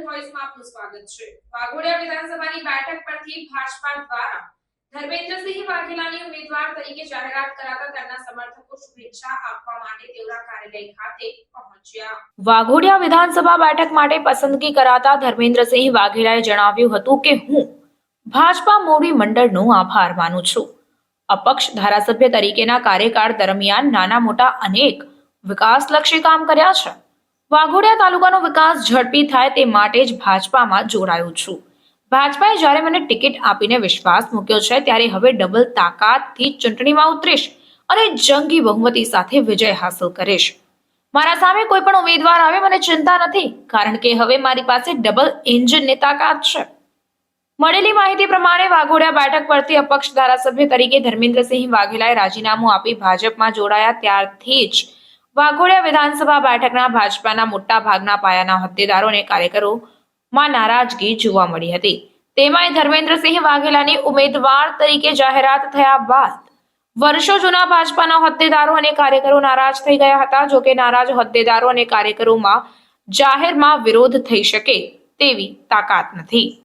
સ્વાગત છે. વાઘોડિયા વિધાનસભાની બેઠક પરથી ભાજપા દ્વારા ધર્મેન્દ્રસિંહ વાઘેલાની ઉમેદવાર તરીકે જાહેરાત કરાતા તેમના સમર્થકો શુભેચ્છા આપવા માટે તેવડા કાર્યાલય ખાતે વાઘોડિયા વિધાનસભા બેઠક માટે પસંદગી કરાતા ધર્મેન્દ્રસિંહ વાઘેલાએ જણાવ્યું હતું કે હું ભાજપા મોવડી મંડળનો આભાર માનું છું. અપક્ષ ધારાસભ્ય તરીકેના કાર્યકાળ દરમિયાન નાના મોટા અનેક વિકાસલક્ષી કામ કર્યા છે. વાઘોડિયા તાલુકાનો વિકાસ ઝડપી થાય તે માટે જ ભાજપામાં જોડાયો છું. ભાજપાએ જ્યારે મને ટિકિટ આપીને વિશ્વાસ મૂક્યો છે, ત્યારે હવે ડબલ તાકાતથી ચૂંટણીમાં ઉતરીશ અને જંગી બહુમતી સાથે વિજય હાંસલ કરીશ. મારા સામે કોઈ પણ ઉમેદવાર આવે, મને ચિંતા નથી, કારણ કે હવે મારી પાસે ડબલ એન્જિનની તાકાત છે. મળેલી માહિતી પ્રમાણે વાઘોડિયા બેઠક પરથી અપક્ષ ધારાસભ્ય તરીકે ધર્મેન્દ્રસિંહ વાઘેલાએ રાજીનામું આપી ભાજપમાં જોડાયા, ત્યારથી જ વાઘોડિયા વિધાનસભા બેઠકના ભાજપાના મોટા ભાગના પાયાના હોદ્દેદારો અને કાર્યકરોમાં નારાજગી જોવા મળી હતી. તેમાંય ધર્મેન્દ્રસિંહ વાઘેલાની ઉમેદવાર તરીકે જાહેરાત થયા બાદ વર્ષો જૂના ભાજપાના હોદ્દેદારો અને કાર્યકરો નારાજ થઈ ગયા હતા. જો કે નારાજ હોદ્દેદારો અને કાર્યકરોમાં જાહેરમાં વિરોધ થઈ શકે તેવી તાકાત નથી.